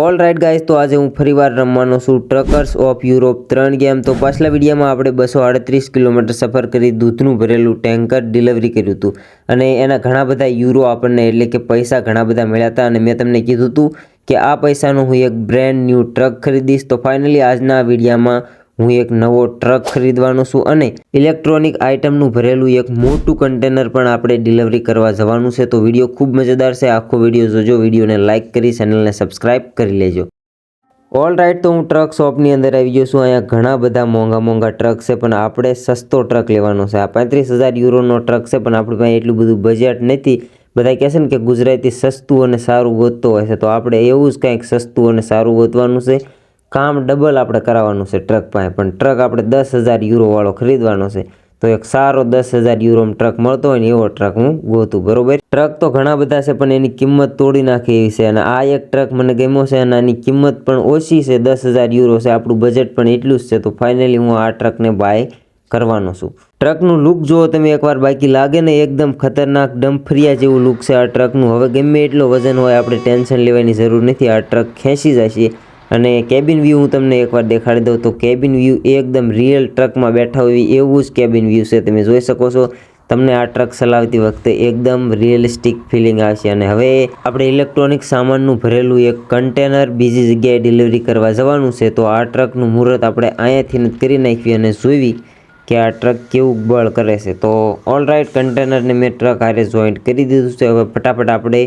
All right guys તો આજે હું ફરીવાર રમવાનો છું ટ્રકર્સ ઓફ યુરોપ ત્રણ ગેમ તો પાછલા વિડીયોમાં આપણે બસો આડત્રીસ કિલોમીટર સફર કરી દૂધનું ભરેલું ટેન્કર ડિલિવરી કર્યું હતું. અને એના ઘણા બધા યુરો આપણને, એટલે કે પૈસા ઘણા બધા મળ્યા હતા. અને મેં તમને કીધું હતું કે આ પૈસાનું હું એક બ્રેન્ડ ન્યૂ ટ્રક ખરીદીશ. તો ફાઇનલી આજના વિડીયોમાં હું એક નવો ટ્રક ખરીદવાનો છું અને ઇલેક્ટ્રોનિક આઇટમનું ભરેલું એક મોટું કન્ટેનર પણ આપણે ડિલિવરી કરવા જવાનું છે. તો વીડિયો ખૂબ મજેદાર છે. આખો વીડિયો જોજો. વિડીયોને લાઇક કરી, ચેનલને સબસ્ક્રાઇબ કરી લેજો. ઓલ રાઈટ તો હું ટ્રક શોપની અંદર આવી ગયો છું. અહીંયા ઘણા બધા મોંઘા મોંઘા ટ્રક છે, પણ આપણે સસ્તો ટ્રક લેવાનો છે. આ પાંત્રીસ હજાર યુરોનો ટ્રક છે, પણ આપણી પાસે એટલું બધું બજેટ નથી. બધા કહે છે ને કે ગુજરાતી સસ્તું અને સારું ગોતતો હોય છે. તો આપણે એવું જ કંઈક સસ્તું અને સારું ગોતવાનું છે. કામ ડબલ આપણે કરાવવાનું છે ટ્રક પાસે. પણ ટ્રક આપણે દસ હજાર યુરોવાળો ખરીદવાનો છે. તો એક સારો દસ હજાર યુરોમાં ટ્રક મળતો હોય ને એવો ટ્રક હું ગોતું, બરોબર? ટ્રક તો ઘણા બધા છે, પણ એની કિંમત તોડી નાખે એવી છે. અને આ એક ટ્રક મને ગમ્યો છે અને આની કિંમત પણ ઓછી છે, દસ હજાર યુરો છે. આપણું બજેટ પણ એટલું જ છે. તો ફાઇનલી હું આ ટ્રકને બાય કરવાનો છું. ટ્રકનું લુક જુઓ તમે એકવાર, બાકી લાગે ને એકદમ ખતરનાક ડમ્ફરિયા જેવું લુક છે આ ટ્રકનું હવે ગમે એટલો વજન હોય, આપણે ટેન્શન લેવાની જરૂર નથી. આ ટ્રક ખેંચી જશે અને કેબિન વ્યૂ હું તમને એકવાર દેખાડી દઉં તો કેબિન વ્યૂ એકદમ રિયલ ટ્રકમાં બેઠા હોય એવું જ કેબિન વ્યૂ છે. તમે જોઈ શકો છો, તમને આ ટ્રક ચલાવતી વખતે એકદમ રિયલિસ્ટિક ફિલિંગ આવશે. અને હવે આપણે ઇલેક્ટ્રોનિક સામાનનું ભરેલું એક કન્ટેનર બીજી જગ્યાએ ડિલિવરી કરવા જવાનું છે. તો આ ટ્રકનું મુહૂર્ત આપણે અહીંયાથી કરી નાખવી અને જોઈવી કે આ ટ્રક કેવું બળ કરે છે. તો ઓલ રાઈટ કન્ટેનરને મેં ટ્રક હારે જોઈન્ટ કરી દીધું છે. હવે ફટાફટ આપણે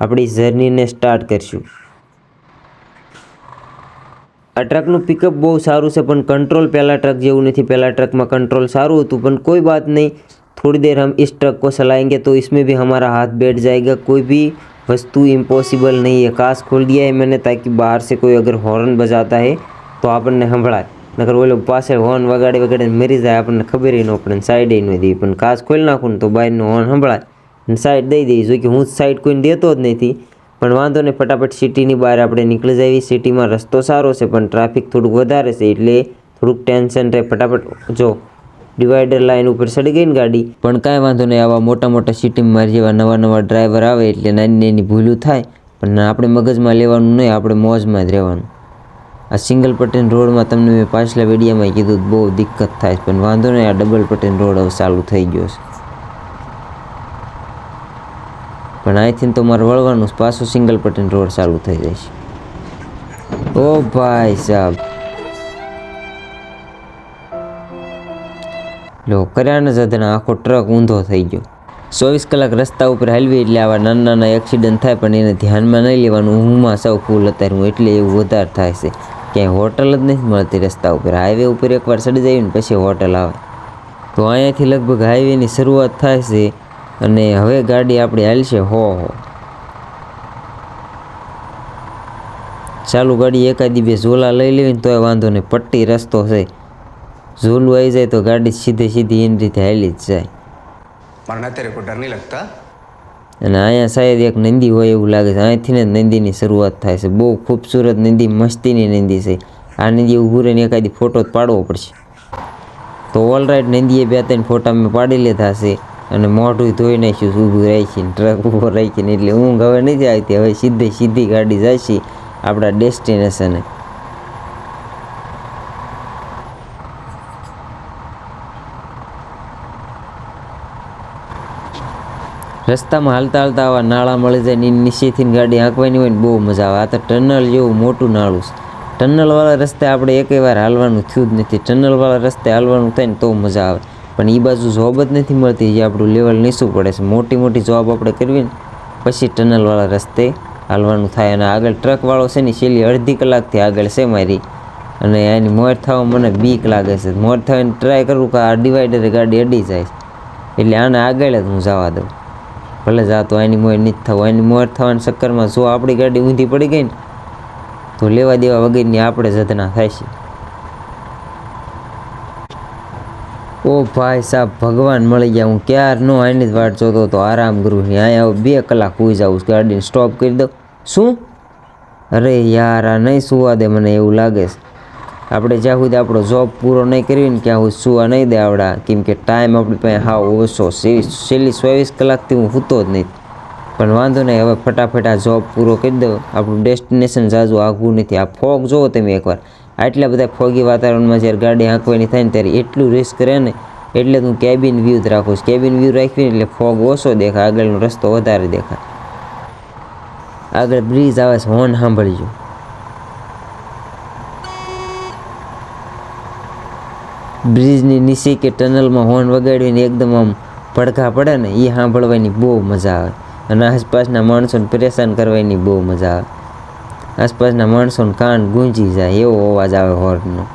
આપણી જર્નીને સ્ટાર્ટ કરીશું. આ ટ્રકનું પિકઅપ બહુ સારું છે, પણ કંટ્રોલ પહેલાં ટ્રક જેવું નથી. પહેલાં ટ્રકમાં કંટ્રોલ સારું હતું, પણ કોઈ બાત નહીં. થોડી देर हम इस ट्रक को चलाएंगे तो इसमें भी हमारा हाथ बैठ जाएगा कोई भी वस्तु इम्पॉसिबल नहीं है काश खोल दिया है मैंने ताकि बाहर से कोई अगर हॉर्न बजाता है तो આપણને સંભળાય. નગર ઓલો પાસે હોર્ન વગાડે વગાડે મરી જાય, આપણને ખબર ન આપણને સાઈડ ન દઈએ પણ કાચ ખોલી નાખું તો બહારનું હોર્ન સંભળાય અને સાઈડ દઈ દઈએ જો કે હું સાઈડ કોઈને દેતો જ નથી. પણ વાંધો નહીં, ફટાફટ સિટીની બહાર આપણે નીકળી જઈએ. સિટીમાં રસ્તો સારો છે, પણ ટ્રાફિક થોડુંક વધારે છે, એટલે થોડુંક ટેન્શન રહે. ફટાફટ જો, ડિવાઈડર લાઈન ઉપર ચડી ગઈ ને ગાડી. પણ કાંઈ વાંધો નહીં, આવા મોટા મોટા સિટીમાં મારી જેવા નવા નવા ડ્રાઈવર આવે, એટલે નાની નાની ભૂલું થાય. પણ આપણે મગજમાં લેવાનું નહીં, આપણે મોજમાં જ રહેવાનું. આ સિંગલ પટેન રોડમાં તમને મેં પાછલા વિડીયોમાં કીધું બહુ દિક્કત થાય પણ વાંધો નહીં, આ ડબલ પટેન રોડ હવે ચાલુ થઈ ગયો છે. પણ અહીંથી તો મારે વળવાનું પાછું સિંગલ પટેન રોડ ચાલુ થઈ જાય છે. ઓ ભાઈ સાહેબ લો, કર્યાના જધના આખો ટ્રક ઊંધો થઈ ગયો. ચોવીસ કલાક રસ્તા ઉપર હાલવી એટલે આવા નાના નાના એક્સિડન્ટ થાય પણ એને ધ્યાનમાં નહીં લેવાનું. હુંમાં સૌ ફૂલ અત્યારે હું એટલે એવું વધારે થાય છે. ક્યાંય હોટલ જ નથી મળતી રસ્તા ઉપર. હાઈવે ઉપર એકવાર ચડી જાય ને પછી હોટલ આવે. તો અહીંયાથી લગભગ હાઈવેની શરૂઆત થાય છે. અને હવે ગાડી આપણી હાલશે હો હો. ચાલુ ગાડી એકાદી બે ઝોલા લઈ લેવી ને તોય વાંધો નહીં પટ્ટી રસ્તો છે. ઝોલું આવી જાય તો ગાડી સીધી સીધી એની રીતે હાલી જ જાય. અને અહીંયા સાહેબ એક નંદી હોય એવું લાગે છે અહીંથી ને નંદીની શરૂઆત થાય છે. બહુ ખૂબસૂરત નંદી મસ્તીની નંદી છે. આ નંદી ઊભું રહીને એકાદી ફોટો જ પાડવો પડશે. તો ઓલરાઇટ નંદીએ બે ત્રણ ફોટા મેં પાડી લીધા છે. અને મોઢું ધોઈ નાખ્યું, ઊભું રાખીને, ટ્રક ઊભો રાખીને, એટલે ઊંઘ હવે નથી આવતી. હવે સીધે સીધી ગાડી છે આપણા ડેસ્ટિનેશને. રસ્તામાં હાલતા હાલતા આવા નાળા મળી જાય ને નીચેથી ગાડી હાંકવાની હોય ને બહુ મજા આવે. આ તો ટનલ જેવું મોટું નાળું છે. ટનલવાળા રસ્તે આપણે એકેય વાર હાલવાનું થયું જ નથી. ટનલવાળા રસ્તે હાલવાનું થાય ને તો મજા આવે. પણ એ બાજુ જોબ જ નથી મળતી જે આપણું લેવલ નીચું પડે છે. મોટી મોટી જોબ આપણે કરવી ને, પછી ટનલવાળા રસ્તે હાલવાનું થાય અને આગળ ટ્રકવાળો છે ને, છેલ્લી અડધી કલાકથી આગળ છે મારી. અને એની મોર થવા મને બીક લાગે છે. મોર થવાની ટ્રાય કરું કે આ ડિવાઈડરે ગાડી અડી જાય. એટલે આને આગળ જ હું જવા દઉં. ભલે જાતો એની મોર નથી થવું. એની મોર થવાની ચક્કરમાં જો આપણી ગાડી ઊંધી પડી ગઈ ને, તો લેવા દેવા વગરની આપણે જધના થાય છે. ઓ ભાઈ સાહેબ, ભગવાન મળી ગયા. હું ક્યારનો આની જ વાટ જોતો હતો. આરામ ગૃહની અહીંયા બે કલાક હોઈ જાઉં ગાડીને સ્ટોપ કરી દઉં. શું? અરે યાર, આ નહીં સુવા દે મને એવું લાગે છે. આપણે જ્યાં સુધી આપણો જોબ પૂરો નહીં કરીએ ને ક્યાં સુધી સુવા નહીં દે આવડા. કેમ કે ટાઈમ આપણી પાસે હા ઓછો છેલ્લી ચોવીસ કલાકથી હું સૂતો જ નહીં. પણ વાંધો નહીં, હવે ફટાફટ આ જોબ પૂરો કરી દો આપણું ડેસ્ટિનેશન જાજુ આગવું નથી. આ ફોગ જોવો તમે એકવાર. આટલા બધા ફોગી વાતાવરણમાં જ્યારે ગાડી હાંકવાની થાય ને ત્યારે એટલું રિસ્ક રહે ને એટલે હું કેબિન વ્યૂ જ રાખું છું. કેબિન વ્યૂ રાખવી ને એટલે ફોગ ઓછો દેખાય, આગળનો રસ્તો વધારે દેખાય. આગળ બ્રિજ આવે છે હોર્ન સાંભળજો. બ્રિજની નીચે કે ટનલમાં હોર્ન વગાડીને એકદમ આમ પડઘા પડે ને એ સાંભળવાની બહુ મજા આવે. અને આસપાસના માણસોને પરેશાન કરવાની બહુ મજા આવે. આસપાસના માણસોને કાન ગુંજી જાય એવો અવાજ આવે હોર્નનો.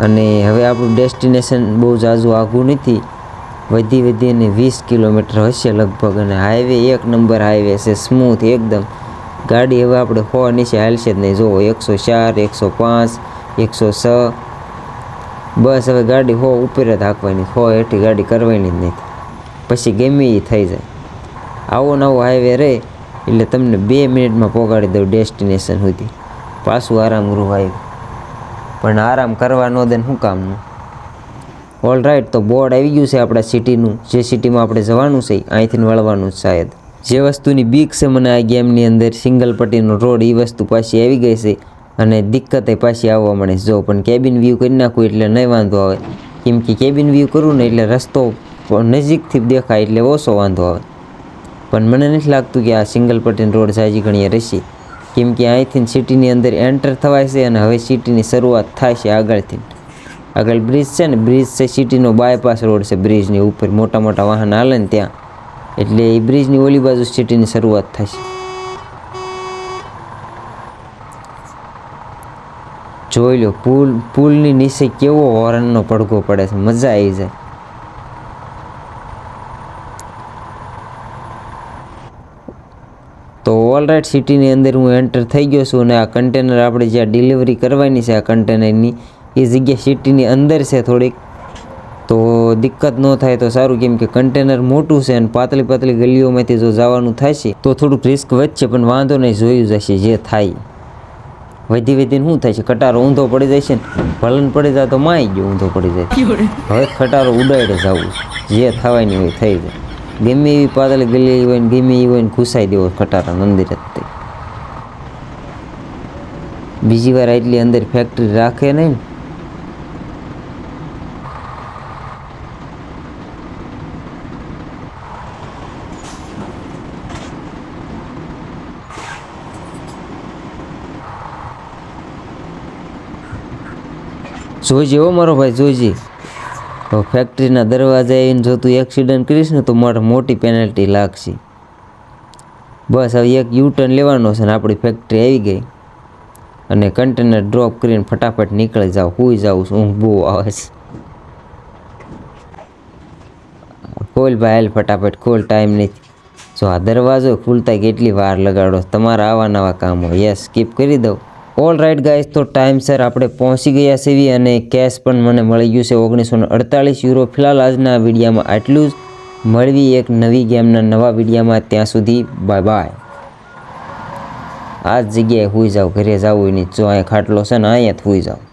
અને હવે આપણું ડેસ્ટિનેશન બહુ ઝાઝું આઘું નથી. વધી વધીને વીસ કિલોમીટર હશે લગભગ અને હાઈવે એક નંબર હાઈવે છે, સ્મૂથ એકદમ. ગાડી હવે આપણે હો નીચે હાલશે જ નહીં. જુઓ, એકસો ચાર, એકસો પાંચ, એકસો છ. બસ હવે ગાડી હો ઉપર જ હાંકવાની, હો હેઠી ગાડી કરવાની જ નહીં. પછી ગમે એ થઈ જાય. આવો નવો હાઈવે રહે એટલે તમને બે મિનિટમાં પહોંચાડી દઉં ડેસ્ટિનેશન સુધી. પાછું આરામ ગૃહ આવ્યું પણ આરામ કરવા ન દે શું કામનું? ઓલ રાઈટ તો બોર્ડ આવી ગયું છે આપણા સિટીનું જે સિટીમાં આપણે જવાનું છે, અહીંથી વળવાનું છે શાયદ. જે વસ્તુની બીક છે મને આ ગેમની અંદર, સિંગલ પટ્ટીનો રોડ એ વસ્તુ પાછી આવી ગઈ છે અને દિક્કતે પાછી આવવા મળે જો, પણ કેબિન વ્યૂ કરી નાખું એટલે નહીં વાંધો આવે. કેમ કે કેબિન વ્યૂ કરું ને એટલે રસ્તો નજીકથી દેખાય એટલે ઓછો વાંધો આવે. પણ મને નથી લાગતું કે આ સિંગલ પટ્ટીનો રોડ સાજી ઘણી રહેશે. કેમ કે અહીંથી સિટીની અંદર એન્ટર થવાય છે અને હવે સિટીની શરૂઆત થાય છે આગળથી. આગળ બ્રિજ છે ને, બ્રિજ છે સિટીનો બાયપાસ રોડ છે. બ્રિજની ઉપર મોટા મોટા વાહન હાલે ને ત્યાં. એટલે એ બ્રિજની ઓલી બાજુ સિટીની શરૂઆત થશે જોઈ લો, પુલ, પુલની નીચે કેવો હોરનનો પડઘો પડે છે. મજા આવી જાય. તો ઓલરાઇટ સિટીની અંદર હું એન્ટર થઈ ગયો છું અને આ કન્ટેનર આપણે જ્યાં ડિલિવરી કરવાની છે આ કન્ટેનરની એ જગ્યા સિટીની અંદર છે થોડીક. તો દિક્કત ન થાય તો સારું કેમ કે કન્ટેનર મોટું છે અને પાતળી પાતળી ગલીઓમાંથી જો જવાનું થશે તો થોડુંક રિસ્ક વધશે પણ વાંધો નહીં જોયું જશે જે થાય. વધી વધીને શું થાય છે ખટારો ઊંધો પડી જાય છે ને ભલન પડી જાય તો માય ગયો ઊંધો પડી જાય. હવે ખટારો ઉડાડે જવું જે થવાની હોય થઈ જાય. ગમે એવી પાતળી ગલી હોય ને ગમે એવી હોય ને ઘૂસાઈ દેવો ખટારા મંદિર જ બીજી વાર એટલી અંદર ફેક્ટરી રાખે નહીં ને. જોઈજે હો મારો ભાઈ જોઈજે ફેક્ટરીના દરવાજા આવીને જો તું એક્સિડન્ટ કરીશ ને તો મારે મોટી પેનલ્ટી લાગશે. બસ હવે એક યુ ટર્ન લેવાનો છે ને આપણી ફેક્ટરી આવી ગઈ. અને કન્ટેનર ડ્રોપ કરીને ફટાફટ નીકળી જાવ હુઈ જાઉં છું. ઊંઘ બહુ આવે છે. ખોલ ભાઈ, હાલ ફટાફટ ખોલ. ટાઈમ નથી. જો આ દરવાજો ખુલતા કેટલી વાર લગાડો. તમારા આવા નવા કામ. હોય યસ સ્કીપ કરી દઉં. ઓલ રાઈટ ગાઈઝ તો ટાઈમસર આપણે પહોંચી ગયા છીએ અને કેશ પણ મને મળી ગયું છે ઓગણીસો અડતાલીસ યુરો. ફિલહાલ આજના વિડીયામાં આટલું જ. મળવી એક નવી ગેમના નવા વિડીયામાં ત્યાં સુધી બાય બાય આ જગ્યાએ હુઈ જાવ ઘરે જવું નહીં જો અહીંયા ખાટલો છે ને અહીંયા જ હુઈ જાવ